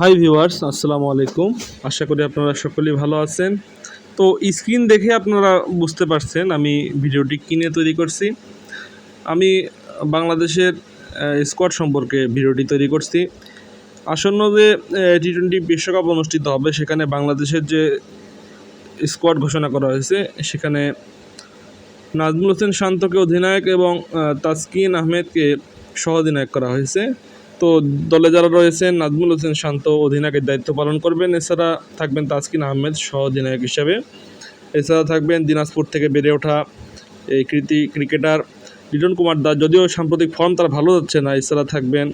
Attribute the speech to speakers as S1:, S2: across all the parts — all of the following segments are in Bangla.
S1: হাই ভিউয়ার্স আসসালামু আলাইকুম। আশা করি আপনারা সকলেই ভালো আছেন। তো স্ক্রিন দেখে আপনারা বুঝতে পারছেন আমি ভিডিওটি কিনে তৈরি করছি। আমি বাংলাদেশের স্কোয়াড সম্পর্কে ভিডিওটি তৈরি করছি। আসন্ন যে টি টোয়েন্টি বিশ্বকাপ অনুষ্ঠিত হবে, সেখানে বাংলাদেশের যে স্কোয়াড ঘোষণা করা হয়েছে, সেখানে নাজমুল হোসেন শান্তকে অধিনায়ক এবং তাসকিন আহমেদকে সহ অধিনায়ক করা হয়েছে। তো দলে যারা রয়েছেন নাজমুল হোসেন শান্ত অধিনায়কের দায়িত্ব পালন করবেন। এছাড়া থাকবেন তাসকিন আহমেদ সহ অধিনায়ক হিসাবে। এছাড়া থাকবেন দিনাজপুর থেকে বেড়ে ওঠা এই কৃতি ক্রিকেটার লিটন কুমার দাস। যদিও সাম্প্রতিক ফর্ম তার ভালো যাচ্ছে না, এছাড়া থাকবেন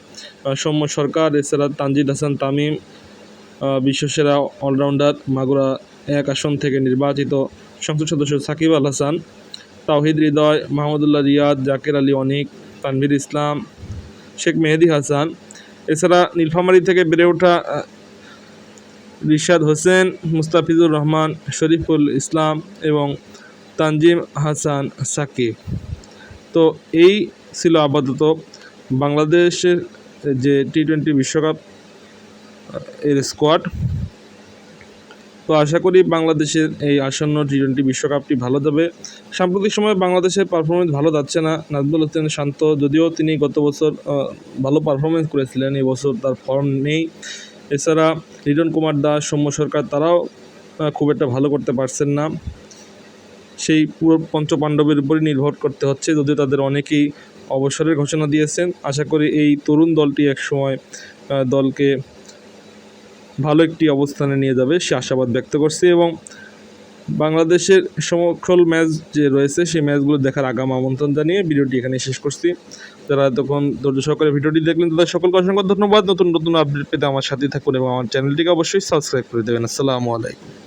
S1: সৌম্য সরকার, এছাড়া তানজিদ হাসান তামিম বিশ্বসেরা অলরাউন্ডার মাগুরা এক আসন থেকে নির্বাচিত সংসদ সদস্য সাকিব আল হাসান, তাওহিদ হৃদয়, মাহমুদুল্লাহ রিয়াদ, জাকের আলী অনিক, তানভীর ইসলাম শেখ মেহেদি হাসান, এছাড়া নীলফামারী থেকে বেড়ে ওঠা রিশাদ হোসেন, মুস্তাফিজুর রহমান, শরীফুল ইসলাম এবং তানজিম হাসান সাকিব। তো এই ছিল আপাতত বাংলাদেশের যে টি টোয়েন্টি বিশ্বকাপ এর স্কোয়াড তো আশা করি বাংলাদেশের এই আসন্ন টি টোয়েন্টি বিশ্বকাপটি ভালো যাবে। সাম্প্রতিক সময়ে বাংলাদেশের পারফরমেন্স ভালো যাচ্ছে না। নাজমুল হোসেন শান্ত, যদিও তিনি গত বছর ভালো পারফরমেন্স করেছিলেন, এই বছর তার ফর্ম নেই। এছাড়া লিটন কুমার দাস, সৌম্য সরকার, তারাও খুব একটা ভালো করতে পারছেন না। সেই পুরো পঞ্চপাণ্ডবের উপরই নির্ভর করতে হচ্ছে, যদিও তাদের অনেকেই অবসরের ঘোষণা দিয়েছেন। আশা করি এই তরুণ দলটি একসময় দলকে ভালো একটি অবস্থানে নিয়ে যাবে, সে আশাবাদ ব্যক্ত করছে এবং বাংলাদেশের সমকল ম্যাচ যে রয়েছে, সেই ম্যাচগুলো দেখার আগাম আমন্ত্রণ জানিয়ে ভিডিওটি এখানে শেষ করছি। যারা তখন ধৈর্য সহকারে ভিডিওটি দেখলেন, তাদের সকলকে অসংখ্য ধন্যবাদ। নতুন নতুন আপডেট পেতে আমার সাথেই থাকুন এবং আমার চ্যানেলটিকে অবশ্যই সাবস্ক্রাইব করে দেবেন। আসসালামু আলাইকুম।